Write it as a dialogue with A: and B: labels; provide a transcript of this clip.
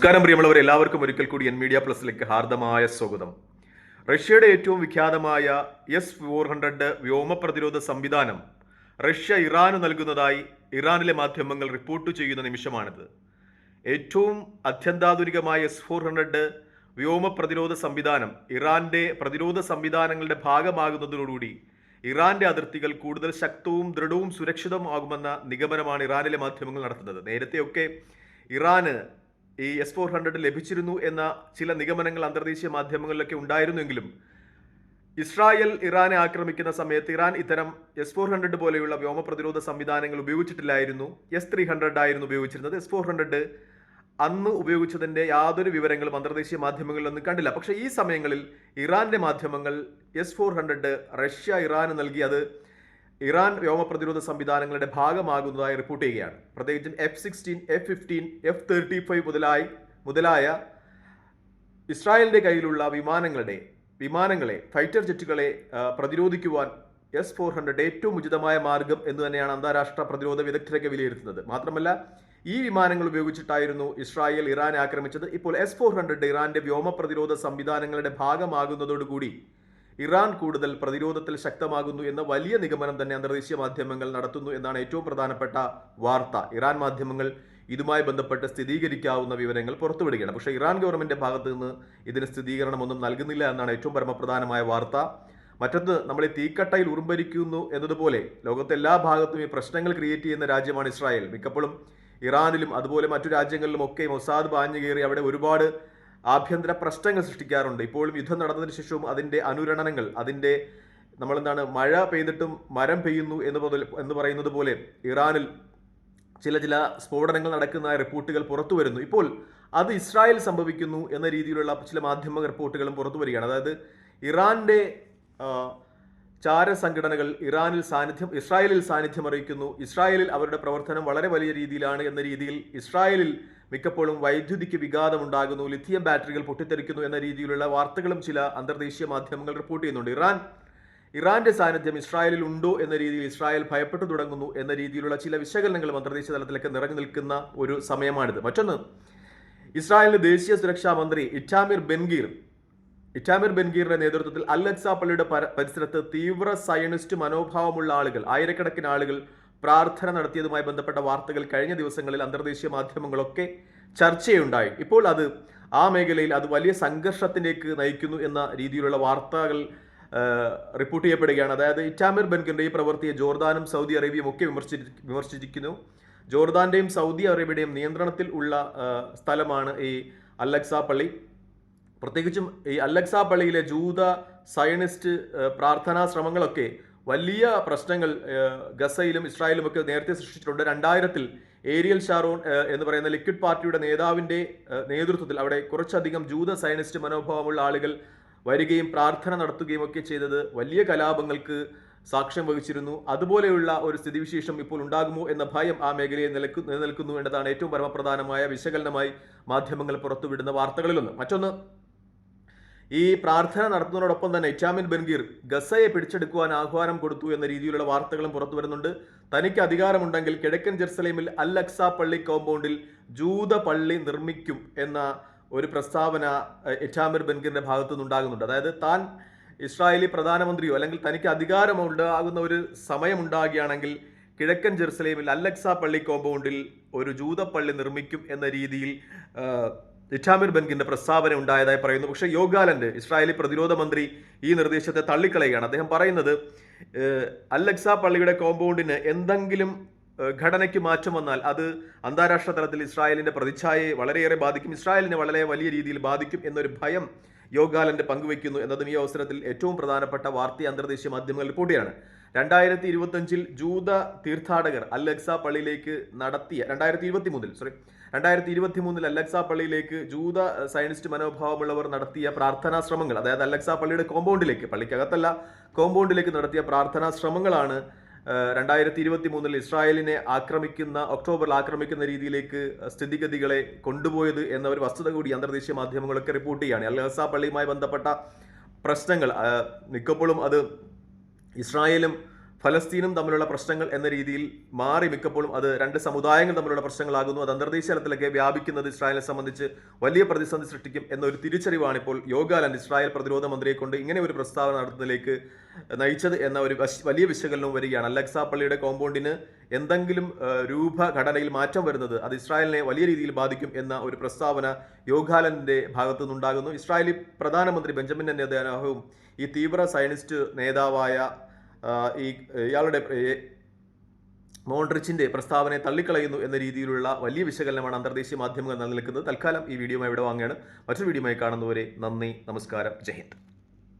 A: നമസ്കാരം പ്രിയമുള്ളവർ എല്ലാവർക്കും ഒരിക്കൽ കൂടി എൻ മീഡിയ പ്ലസിലേക്ക് ഹാർദമായ സ്വാഗതം. റഷ്യയുടെ ഏറ്റവും വിഖ്യാതമായ എസ് ഫോർ ഹൺഡ്രഡ് വ്യോമ പ്രതിരോധ സംവിധാനം റഷ്യ ഇറാന് നൽകുന്നതായി ഇറാനിലെ മാധ്യമങ്ങൾ റിപ്പോർട്ട് ചെയ്യുന്ന നിമിഷമാണിത്. ഏറ്റവും അത്യന്താധുനികമായ എസ് ഫോർ ഹൺഡ്രഡ് വ്യോമ പ്രതിരോധ സംവിധാനം ഇറാന്റെ പ്രതിരോധ സംവിധാനങ്ങളുടെ ഭാഗമാകുന്നതോടുകൂടി ഇറാന്റെ അതിർത്തികൾ കൂടുതൽ ശക്തവും ദൃഢവും സുരക്ഷിതവുമാകുമെന്ന നിഗമനമാണ് ഇറാനിലെ മാധ്യമങ്ങൾ നടത്തുന്നത്. നേരത്തെയൊക്കെ ഇറാന് ഈ എസ് ഫോർ ഹൺഡ്രഡ് ലഭിച്ചിരുന്നു എന്ന ചില നിഗമനങ്ങൾ അന്തർദേശീയ മാധ്യമങ്ങളിലൊക്കെ ഉണ്ടായിരുന്നെങ്കിലും ഇസ്രായേൽ ഇറാനെ ആക്രമിക്കുന്ന സമയത്ത് ഇറാൻ ഇത്തരം എസ് ഫോർ ഹൺഡ്രഡ് പോലെയുള്ള വ്യോമ പ്രതിരോധ സംവിധാനങ്ങൾ ഉപയോഗിച്ചിട്ടില്ലായിരുന്നു. എസ് ത്രീ ഹൺഡ്രഡ് ആയിരുന്നു ഉപയോഗിച്ചിരുന്നത്. എസ് ഫോർ ഹൺഡ്രഡ് അന്ന് ഉപയോഗിച്ചതിന്റെ യാതൊരു വിവരങ്ങളും അന്തർദേശീയ മാധ്യമങ്ങളിലൊന്നും കണ്ടില്ല. പക്ഷേ ഈ സമയങ്ങളിൽ ഇറാന്റെ മാധ്യമങ്ങൾ എസ് ഫോർ ഹൺഡ്രഡ് റഷ്യ ഇറാന് നൽകി അത് ഇറാൻ വ്യോമ പ്രതിരോധ സംവിധാനങ്ങളുടെ ഭാഗമാകുന്നതായി റിപ്പോർട്ട് ചെയ്യുകയാണ്. പ്രത്യേകിച്ചും F sixteen F fifteen F thirty five മുതലായി മുതലായ ഇസ്രായേലിന്റെ കയ്യിലുള്ള വിമാനങ്ങളുടെ വിമാനങ്ങളെ ഫൈറ്റർ ജെറ്റുകളെ പ്രതിരോധിക്കുവാൻ എസ് ഫോർ ഹൺഡ്രഡ് ഏറ്റവും ഉചിതമായ മാർഗം എന്ന് തന്നെയാണ് അന്താരാഷ്ട്ര പ്രതിരോധ വിദഗ്ധരൊക്കെ വിലയിരുത്തുന്നത്. മാത്രമല്ല ഈ വിമാനങ്ങൾ ഉപയോഗിച്ചിട്ടായിരുന്നു ഇസ്രായേൽ ഇറാനെ ആക്രമിച്ചത്. ഇപ്പോൾ എസ് ഫോർ ഹൺഡ്രഡ് ഇറാന്റെ വ്യോമ പ്രതിരോധ സംവിധാനങ്ങളുടെ ഭാഗമാകുന്നതോടുകൂടി ഇറാൻ കൂടുതൽ പ്രതിരോധത്തിൽ ശക്തമാകുന്നു എന്ന വലിയ നിഗമനം തന്നെ അന്തർദേശീയ മാധ്യമങ്ങൾ നടത്തുന്നു എന്നാണ് ഏറ്റവും പ്രധാനപ്പെട്ട വാർത്ത. ഇറാൻ മാധ്യമങ്ങൾ ഇതുമായി ബന്ധപ്പെട്ട് സ്ഥിരീകരിക്കാവുന്ന വിവരങ്ങൾ പുറത്തുവിടുകയാണ്. പക്ഷേ ഇറാൻ ഗവൺമെന്റിന്റെ ഭാഗത്ത് നിന്ന് ഇതിന് സ്ഥിരീകരണമൊന്നും നൽകുന്നില്ല എന്നാണ് ഏറ്റവും പരമപ്രധാനമായ വാർത്ത. മറ്റൊന്ന് നമ്മൾ ഈ തീക്കട്ടയിൽ ഉറുമ്പരിക്കുന്നു എന്നതുപോലെ ലോകത്തെ എല്ലാ ഭാഗത്തും ഈ പ്രശ്നങ്ങൾ ക്രിയേറ്റ് ചെയ്യുന്ന രാജ്യമാണ് ഇസ്രായേൽ. മിക്കപ്പോഴും ഇറാനിലും അതുപോലെ മറ്റു രാജ്യങ്ങളിലും ഒക്കെ മൊസാദ് പാഞ്ഞു കയറി അവിടെ ഒരുപാട് ആഭ്യന്തര പ്രശ്നങ്ങൾ സൃഷ്ടിക്കാറുണ്ട്. ഇപ്പോഴും യുദ്ധം നടന്നതിന് ശേഷവും അതിന്റെ അനുരണനങ്ങൾ അതിന്റെ നമ്മളെന്താണ് മഴ പെയ്തിട്ടും മരം പെയ്യുന്നു എന്ന് എന്ന് പറയുന്നത് പോലെ ഇറാനിൽ ചില ചില സ്ഫോടനങ്ങൾ നടക്കുന്ന റിപ്പോർട്ടുകൾ പുറത്തു വരുന്നു. ഇപ്പോൾ അത് ഇസ്രായേൽ സംഭവിക്കുന്നു എന്ന രീതിയിലുള്ള ചില മാധ്യമ റിപ്പോർട്ടുകളും പുറത്തു വരികയാണ്. അതായത് ഇറാന്റെ ചാര സംഘടനകൾ ഇറാനിൽ സാന്നിധ്യം ഇസ്രായേലിൽ സാന്നിധ്യം അറിയിക്കുന്നു. ഇസ്രായേലിൽ അവരുടെ പ്രവർത്തനം വളരെ വലിയ രീതിയിലാണ് എന്ന രീതിയിൽ ഇസ്രായേലിൽ മിക്കപ്പോഴും വൈദ്യുതിക്ക് വിഘാതമുണ്ടാകുന്നു ലിഥിയം ബാറ്ററികൾ പൊട്ടിത്തെറിക്കുന്നു എന്ന രീതിയിലുള്ള വാർത്തകളും ചില അന്തർദേശീയ മാധ്യമങ്ങൾ റിപ്പോർട്ട് ചെയ്യുന്നുണ്ട്. ഇറാൻ ഇറാന്റെ സാന്നിധ്യം ഇസ്രായേലിൽ ഉണ്ടോ എന്ന രീതിയിൽ ഇസ്രായേൽ ഭയപ്പെട്ടു തുടങ്ങുന്നു എന്ന രീതിയിലുള്ള ചില വിശകലനങ്ങളും അന്തർദേശീയ തലത്തിലൊക്കെ നിറഞ്ഞു നിൽക്കുന്ന ഒരു സമയമാണിത്. മറ്റൊന്ന് ഇസ്രായേലിന്റെ ദേശീയ സുരക്ഷാ മന്ത്രി ഇറ്റാമിർ ബെൻഗീർ ഇറ്റാമിർ ബെൻഗീറിന്റെ നേതൃത്വത്തിൽ അല്ലക്സ പള്ളിയുടെ പര- പരിസരത്ത് തീവ്ര സയനിസ്റ്റ് മനോഭാവമുള്ള ആളുകൾ ആയിരക്കണക്കിന് ആളുകൾ പ്രാർത്ഥന നടത്തിയതുമായി ബന്ധപ്പെട്ട വാർത്തകൾ കഴിഞ്ഞ ദിവസങ്ങളിൽ അന്തർദേശീയ മാധ്യമങ്ങളൊക്കെ ചർച്ചയുണ്ടായി. ഇപ്പോൾ അത് ആ മേഖലയിൽ അത് വലിയ സംഘർഷത്തിലേക്ക് നയിക്കുന്നു എന്ന രീതിയിലുള്ള വാർത്തകൾ റിപ്പോർട്ട് ചെയ്യപ്പെടുകയാണ്. അതായത് ഇറ്റാമിർ ബെൻഗിന്റെ ഈ പ്രവൃത്തിയെ ജോർദാനും സൗദി അറേബ്യയും ഒക്കെ വിമർശി വിമർശിച്ചിരിക്കുന്നു. ജോർദാന്റെയും സൗദി അറേബ്യയുടെയും നിയന്ത്രണത്തിൽ ഉള്ള സ്ഥലമാണ് ഈ അല്ലക്സ പള്ളി. പ്രത്യേകിച്ചും ഈ അല്ലക്സ പള്ളിയിലെ ജൂത സയണിസ്റ്റ് പ്രാർത്ഥനാ ശ്രമങ്ങളൊക്കെ വലിയ പ്രശ്നങ്ങൾ ഗസയിലും ഇസ്രായേലും ഒക്കെ നേരത്തെ സൃഷ്ടിച്ചിട്ടുണ്ട്. രണ്ടായിരത്തിൽ ഏരിയൽ ഷാറോൺ എന്ന് പറയുന്ന ലിക്വിഡ് പാർട്ടിയുടെ നേതാവിന്റെ നേതൃത്വത്തിൽ അവിടെ കുറച്ചധികം ജൂത സയനിസ്റ്റ് മനോഭാവമുള്ള ആളുകൾ വരികയും പ്രാർത്ഥന നടത്തുകയും ഒക്കെ ചെയ്തത് വലിയ കലാപങ്ങൾക്ക് സാക്ഷ്യം വഹിച്ചിരുന്നു. അതുപോലെയുള്ള ഒരു സ്ഥിതിവിശേഷം ഇപ്പോൾ ഉണ്ടാകുമോ എന്ന ഭയം ആ മേഖലയെ നിലക്കു നിലനിൽക്കുന്നു എന്നതാണ് ഏറ്റവും പരമപ്രധാനമായ വിശകലനമായി മാധ്യമങ്ങൾ പുറത്തുവിടുന്ന വാർത്തകളിലൊന്ന്. മറ്റൊന്ന് ഈ പ്രാർത്ഥന നടത്തുന്നതോടൊപ്പം തന്നെ ഇറ്റാമിൻ ബെൻഗീർ ഗസയെ പിടിച്ചെടുക്കുവാൻ ആഹ്വാനം കൊടുത്തു എന്ന രീതിയിലുള്ള വാർത്തകളും പുറത്തു വരുന്നുണ്ട്. തനിക്ക് അധികാരമുണ്ടെങ്കിൽ കിഴക്കൻ ജെറുസലേമിൽ അൽ അക്സ പള്ളി കോമ്പൗണ്ടിൽ ജൂത പള്ളി നിർമ്മിക്കും എന്ന ഒരു പ്രസ്താവന ഇറ്റാമിർ ബെൻഗീറിന്റെ ഭാഗത്തു നിന്നുണ്ടാകുന്നുണ്ട്. അതായത് താൻ ഇസ്രായേലി പ്രധാനമന്ത്രിയോ അല്ലെങ്കിൽ തനിക്ക് അധികാരമുണ്ടാകുന്ന ഒരു സമയമുണ്ടാകുകയാണെങ്കിൽ കിഴക്കൻ ജെറുസലേമിൽ അല്ലക്സ പള്ളി കോമ്പൗണ്ടിൽ ഒരു ജൂത പള്ളി നിർമ്മിക്കും എന്ന രീതിയിൽ ഇറ്റാമിർ ബെൻഗിന്റെ പ്രസ്താവന ഉണ്ടായതായി പറയുന്നു. പക്ഷേ യോഗാലൻഡ് ഇസ്രായേലി പ്രതിരോധ മന്ത്രി ഈ നിർദ്ദേശത്തെ തള്ളിക്കളയുകയാണ്. അദ്ദേഹം പറയുന്നത് അലക്സ പള്ളിയുടെ കോമ്പൗണ്ടിന് എന്തെങ്കിലും ഘടനയ്ക്ക് മാറ്റം വന്നാൽ അത് അന്താരാഷ്ട്ര തലത്തിൽ ഇസ്രായേലിന്റെ പ്രതിച്ഛായയെ വളരെയേറെ ബാധിക്കും. ഇസ്രായേലിനെ വളരെ വലിയ രീതിയിൽ ബാധിക്കും എന്നൊരു ഭയം യോഗാലൻഡ് പങ്കുവയ്ക്കുന്നു എന്നതും ഈ അവസരത്തിൽ ഏറ്റവും പ്രധാനപ്പെട്ട വാർത്ത അന്തർദേശീയ മാധ്യമങ്ങൾ കൂടിയാണ് രണ്ടായിരത്തി ഇരുപത്തഞ്ചിൽ ജൂത തീർത്ഥാടകർ അല്ലക്സ പള്ളിയിലേക്ക് നടത്തിയ രണ്ടായിരത്തി ഇരുപത്തി മൂന്നിൽ സോറി രണ്ടായിരത്തി ഇരുപത്തി മൂന്നിൽ അലക്സ പള്ളിയിലേക്ക് ജൂത സയനിസ്റ്റ് മനോഭാവമുള്ളവർ നടത്തിയ പ്രാർത്ഥനാ ശ്രമങ്ങൾ അതായത് അലക്സ പള്ളിയുടെ കോമ്പൗണ്ടിലേക്ക് പള്ളിക്കകത്തല്ല കോമ്പൗണ്ടിലേക്ക് നടത്തിയ പ്രാർത്ഥനാ ശ്രമങ്ങളാണ് രണ്ടായിരത്തി ഇരുപത്തി മൂന്നിൽ ഇസ്രായേലിനെ ആക്രമിക്കുന്ന ഒക്ടോബറിൽ ആക്രമിക്കുന്ന രീതിയിലേക്ക് സ്ഥിതിഗതികളെ കൊണ്ടുപോയത് എന്ന ഒരു വസ്തുത കൂടി അന്തർദേശീയ മാധ്യമങ്ങളൊക്കെ റിപ്പോർട്ട് ചെയ്യുകയാണ് അല്ലഹസ പള്ളിയുമായി ബന്ധപ്പെട്ട പ്രശ്നങ്ങൾ മിക്കപ്പോഴും അത് ഇസ്രായേലും ഫലസ്തീനും തമ്മിലുള്ള പ്രശ്നങ്ങൾ എന്ന രീതിയിൽ മാറി മിക്കപ്പോഴും അത് രണ്ട് സമുദായങ്ങൾ തമ്മിലുള്ള പ്രശ്നങ്ങളാകുന്നു. അത് അന്തർദേശീയ തലത്തിലൊക്കെ വ്യാപിക്കുന്നത് ഇസ്രായേലിനെ സംബന്ധിച്ച് വലിയ പ്രതിസന്ധി സൃഷ്ടിക്കും എന്നൊരു തിരിച്ചറിവാണ് ഇപ്പോൾ യോഗാലാൻഡ് ഇസ്രായേൽ പ്രതിരോധ മന്ത്രിയെ കൊണ്ട് ഇങ്ങനെ ഒരു പ്രസ്താവന നടത്തുന്നതിലേക്ക് നയിച്ചത് എന്ന ഒരു വലിയ വിശകലനവും വരികയാണ്. അലക്സ പള്ളിയുടെ കോമ്പൗണ്ടിന് എന്തെങ്കിലും രൂപഘടനയിൽ മാറ്റം വരുന്നത് അത് ഇസ്രായേലിനെ വലിയ രീതിയിൽ ബാധിക്കും എന്ന ഒരു പ്രസ്താവന യോഗാലൻഡിന്റെ ഭാഗത്തു നിന്നുണ്ടാകുന്നു. ഇസ്രായേലി പ്രധാനമന്ത്രി ബെഞ്ചമിൻ നെതന്യാഹുവും ഈ തീവ്ര സയനിസ്റ്റ് നേതാവായ ഈ ഇയാളുടെ മോൺട്രിച്ചിന്റെ പ്രസ്താവനയെ തള്ളിക്കളയുന്നു എന്ന രീതിയിലുള്ള വലിയ വിശകലനമാണ് അന്തർദേശീയ മാധ്യമങ്ങൾ നിലനിൽക്കുന്നത്. തൽക്കാലം ഈ വീഡിയോമായി ഇവിടെ വാങ്ങുകയാണ്. മറ്റൊരു വീഡിയോമായി കാണുന്നവരെ നന്ദി നമസ്കാരം. ജയ് ഹിന്ദ്.